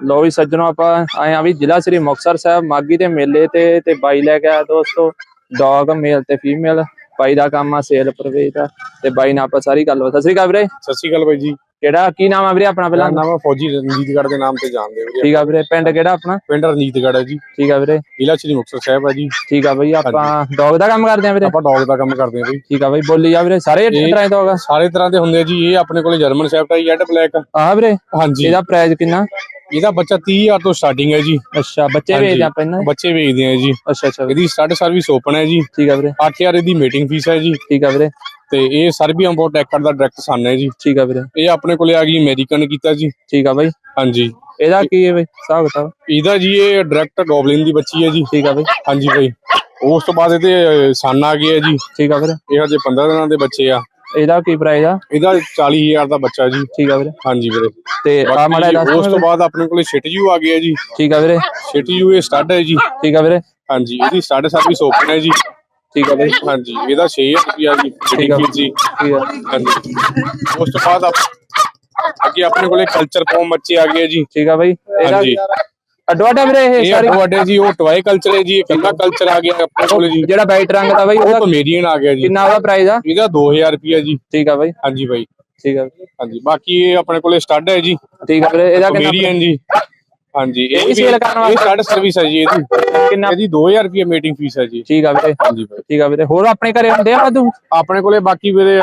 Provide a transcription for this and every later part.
ਲੋ ਵੀ ਸੱਜਣੋ ਆਪਾਂ ਆਏ ਆ ਵੀ ਜ਼ਿਲ੍ਹਾ ਸ੍ਰੀ ਮੁਕਤਸਰ ਸਾਹਿਬ ਮਾਗੀ ਦੇ ਮੇਲੇ ਤੇ ਤੇ ਬਾਈ ਲੈ ਕੇ ਆਇਆ ਦੋਸਤੋ ਡੌਗ ਮੇਲ ਤੇ ਫੀਮੇਲ ਬਾਈ ਦਾ ਕੰਮ ਆ ਸੇਲ ਪਰਵੇਜ ਦਾ ਤੇ ਬਾਈ ਨਾਲ ਆਪਾਂ ਸਾਰੀ ਗੱਲ ਸਤਿ ਸ੍ਰੀ ਅਕਾਲ ਵੀਰੇ। ਸਤਿ ਸ਼੍ਰੀ ਅਕਾਲ ਬਾਈ ਜੀ। ਕਿਹੜਾ ਕੀ ਨਾਮ ਆ ਵੀਰੇ ਆਪਣਾ ਪਹਿਲਾਂ? ਨਾਮ ਹੈ ਫੌਜੀ ਰਣਜੀਤਗੜ੍ਹ ਦੇ ਨਾਮ ਤੇ ਜਾਣਦੇ ਵੀਰੇ ਠੀਕ ਆ ਵੀਰੇ ਪਿੰਡ ਕਿਹੜਾ ਆਪਣਾ? ਪਿੰਡ ਰਣਜੀਤਗੜ੍ਹ ਹੈ ਜੀ। ਠੀਕ ਆ ਵੀਰੇ। ਜ਼ਿਲ੍ਹਾ ਸ਼੍ਰੀ ਮੁਕਤਸਰ ਸਾਹਿਬ ਹੈ ਜੀ। ਠੀਕ ਆ ਬਈ ਆਪਾਂ ਡੌਗ ਦਾ ਕੰਮ ਕਰਦੇ ਆ ਵੀਰੇ? ਆਪਾਂ ਡੌਗ ਦਾ ਕੰਮ ਕਰਦੇ ਹਾਂ ਬਈ। ਠੀਕ ਆ ਬਈ ਬੋਲੀ ਜਾ ਵੀਰੇ ਸਾਰੇ ਤਰ੍ਹਾਂ ਦੇ ਡੌਗ ਆ? ਸਾਰੇ ਤਰ੍ਹਾਂ ਦੇ ਹੁੰਦੇ ਆ ਜੀ ਇਹ ਆਪਣੇ ਕੋਲੇ ਜਰਮਨ ਸ਼ੈਫਟ ਹੈ ਜੈਡ ਬਲੈਕ ਆਹ ਵੀਰੇ ਹਾਂਜੀ। ਇਹਦਾ ਪ੍ਰਾਈਸ ਕਿੰਨਾ? ਇਹਦਾ ਬੱਚਾ 30000 ਤੋਂ ਸਟਾਰਟਿੰਗ ਹੈ ਜੀ। ਅੱਛਾ ਬੱਚੇ ਹਾਂਜੀ। ਵੇਚਦੇ ਆਪਾਂ ਇਹਨਾਂ ਦੇ? ਬੱਚੇ ਵੇਚਦੇ ਆ ਜੀ। ਅੱਛਾ ਅੱਛਾ। ਵੀਰੇ, ਇਹਦੀ ਸਟਾਰਟ ਸਰਵਿਸ ਓਪਨ ਹੈ ਜੀ। ਠੀਕ ਆ ਵੀਰੇ। 8000 ਇਹਦੀ ਮੀਟਿੰਗ ਫੀਸ ਹੈ ਜੀ। ਠੀਕ ਆ ਵੀਰੇ। ਤੇ ਇਹ ਸਰਬੀਆ ਇੰਪੋਰਟ ਟੈਕਰ ਦਾ ਡਾਇਰੈਕਟ ਸਨ ਹੈ ਜੀ। ਠੀਕ ਆ ਵੀਰੇ। ਇਹ ਆਪਣੇ ਕੋਲੇ ਆ ਗਈ ਅਮਰੀਕਨ ਕੀਤਾ ਜੀ। ਠੀਕ ਆ ਬਈ। ਹਾਂਜੀ। ਇਹਦਾ ਕੀ ਹੈ ਬਈ? ਹਿਸਾਬ ਕਿਤਾਬ? ਇਹਦਾ ਜੀ ਇਹ ਡਾਇਰੈਕਟ ਗੋਬਲਿਨ ਦੀ ਬੱਚੀ ਹੈ ਜੀ। ਠੀਕ ਆ ਬਈ। ਹਾਂਜੀ ਬਈ। ਉਸ ਤੋਂ ਬਾਅਦ ਇਹਦੇ ਸਨ ਆ ਗਏ ਆ ਜੀ। ਠੀਕ ਆ ਵੀਰੇ। ਇਹ ਹਜੇ 15 ਦਿਨਾਂ ਦੇ ਬੱਚੇ ਆ। ਇਹਦਾ ਕੀ ਪ੍ਰਾਈਸ ਆ? ਇਹਦਾ 40000 ਦਾ ਬੱਚਾ ਜੀ। ਠੀਕ ਆ ਵੀਰੇ। ਹਾਂਜੀ ਵੀਰੇ। ਤੇ ਆ ਬਾਕੀ ਮਾੜਾ ਜੀ, ਦੱਸ ਉਸ ਤੋਂ ਬਾਅਦ ਆਪਣੇ ਕੋਲੇ ਸ਼ਿਟਯੂ ਆ ਗਿਆ ਜੀ। ਠੀਕ ਆ ਵੀਰੇ। ਸ਼ਿਟਯੂ ਇਹ ਸਟੱਡ ਹੈ ਜੀ। ਠੀਕ ਆ ਵੀਰੇ। ਹਾਂਜੀ ਇਹਦੀ ਸਟੱਡ ਸਰਵਿਸ ਓਪਨ ਹੈ ਜੀ। ਠੀਕ ਆ ਬਈ ਹਾਂਜੀ ਇਹਦਾ 6000 ਰੁਪਿਆ ਜੀ ਠੀਕ ਆ। ਜੀ। ਠੀਕ ਆ। ਹਾਂਜੀ। ਉਸ ਤੋਂ ਬਾਅਦ ਆਪ- ਅੱਗੇ ਆਪਣੇ ਕੋਲੇ ਕਲਚਰ ਫੋਮ ਬੱਚੇ ਆ ਗਏ ਜੀ। ਠੀਕ ਆ ਬਈ। ਇਹਦਾ ਹਾਂਜੀ। ਅੱਡੋ ਅੱਡਾ ਵੀਰੇ ਇਹ ਇਹ ਸਾਰੀ ਵੱਡੇ ਜੀ ਉਹ ਟਵਾਈ ਕਲਚਰ ਹੈ ਜੀ ਇਹ ਕੱਲਾ ਕਲਚਰ ਆ ਗਿਆ ਆਪਣੇ ਕੋਲੇ ਜੀ। ਜਿਹੜਾ ਵਾਈਟ ਰੰਗ ਦਾ ਬਈ ਉਹ ਉਹਦਾ ਕਮੇਡੀਅਨ ਆ ਗਿਆ ਜੀ। ਕਿੰਨਾ ਉਹਦਾ ਪ੍ਰਾਈਸ ਆ? ਇਹਦਾ 2000 ਰੁਪਿਆ ਜੀ। ਠੀਕ ਆ ਬਈ। ਹਾਂਜੀ ਬਾਈ। ਠੀਕ ਆ। ਹਾਂਜੀ ਬਾਕੀ ਇਹ ਆਪਣੇ ਕੋਲੇ ਸਟੱਡ ਹੈ ਜੀ। ਠੀਕ ਆ ਵੀਰੇ ਇਹਦਾ ਕਿੰਨਾ ਕਮੇਡੀਅਨ ਜੀ। ਹਾਂਜੀ ਇਹ ਵੀ sale ਕਰਨ ਵਾਸਤੇ? ਇਹ ਸਟੱਡ ਸਰਵਿਸ ਹੈ ਜੀ ਇਹਦੀ। ਕਿੰਨਾ? ਇਹਦੀ 2000 ਰੁਪਏ ਮੀਟਿੰਗ ਫੀਸ ਹੈ ਜੀ। ਠੀਕ ਆ ਵੀਰੇ। ਹਾਂਜੀ ਬਾਈ। ਠੀਕ ਆ ਵੀਰੇ। ਹੋਰ ਆਪਣੇ ਘਰੇ ਹੁੰਦੇ ਆ ਵਾਧੂ? ਆਪਣੇ ਕੋਲੇ ਬਾਕੀ ਵੀਰੇ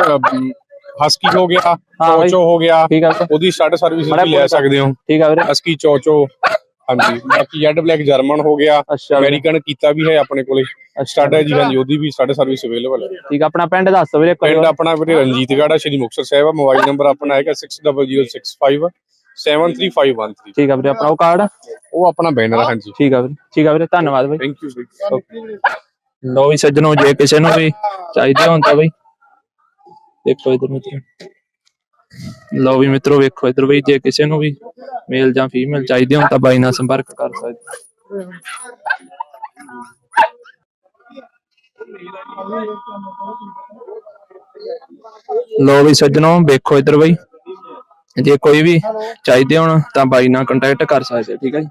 ਹਸਕੀ ਹੋ ਗਿਆ ਬਾਈ। ਚੋਚੋ ਹੋ ਗਿਆ। ਠੀਕ ਆ ਵੀਰੇ। ਉਹਦੀ ਸਟਾਰਟ ਸਰਵਿਸ ਵੀ ਲੈ ਸਕਦੇ ਹੋ। ਠੀਕ ਆ ਵੀਰੇ। ਹਸਕੀ ਚੋਚੋ ਹਾਂਜੀ ਬਾਕੀ ਜੈਡ ਬਲੈਕ ਜਰਮਨ ਹੋ ਗਿਆ ਅੱਛਾ ਵੀਰੇ, ਅਮਰੀਕਨ ਕੀਤਾ ਵੀ ਹੈ ਆਪਣੇ ਕੋਲੇ। ਹੈ ਜੀ ਹਾਂਜੀ ਉਹਦੀ ਵੀ ਸਟਾਰਟ ਸਰਵਿਸ ਅਵੇਲੇਬਲ ਹੈ। ਠੀਕ ਆ ਆਪਣਾ ਪਿੰਡ ਦੱਸ ਦਿਓ ਵੀਰੇ ਇੱਕ ਪਿੰਡ ਵਾਰੀ। ਆਪਣਾ ਵੀਰੇ ਰਣਜੀਤਗੜ੍ਹ ਆ ਸ਼੍ਰੀ ਮੁਕਤਸਰ ਸਾਹਿਬ ਆ ਮੋਬਾਈਲ ਨੰਬਰ ਆਪਣਾ ਹੈਗਾ 60065735 73513 ਠੀਕ ਆ ਵੀਰੇ ਆਪਣਾ ਉਹ ਕਾਰਡ ਉਹ ਆਪਣਾ ਬੈਨਰ ਹੈ ਹਾਂਜੀ। ਠੀਕ ਆ ਵੀਰੇ ਠੀਕ ਆ ਵੀਰੇ ਧੰਨਵਾਦ ਬਈ। ਥੈਂਕ ਯੂ ਲੋ ਵੀ ਸੱਜਣੋ ਜੇ ਕਿਸੇ ਨੂੰ ਵੀ ਚਾਹੀਦੇ ਤਾਂ ਬਈ। ਦੇਖੋ ਇਧਰ ਮਿੱਤਰੋ ਲੋ ਵੀ ਮਿੱਤਰੋ ਵੇਖੋ ਇਧਰ ਬਈ ਜੇ ਕਿਸੇ ਨੂੰ ਵੀ ਮੇਲ ਜਾਂ ਫੀਮੇਲ ਚਾਹੀਦੇ ਹੋਣ ਤਾਂ ਬਾਈ ਨਾਲ ਸੰਪਰਕ ਕਰ ਸਕਦੇ ਲੋ ਵੀ ਸੱਜਣੋ ਵੇਖੋ ਇਧਰ ਬਈ। ਜੇ ਕੋਈ ਵੀ ਚਾਹੀਦੇ ਹੋਣ ਤਾਂ ਬਾਈ ਨਾਲ ਕੰਟੈਕਟ ਕਰ ਸਕਦੇ ਹੋ, ਠੀਕ ਹੈ ਜੀ।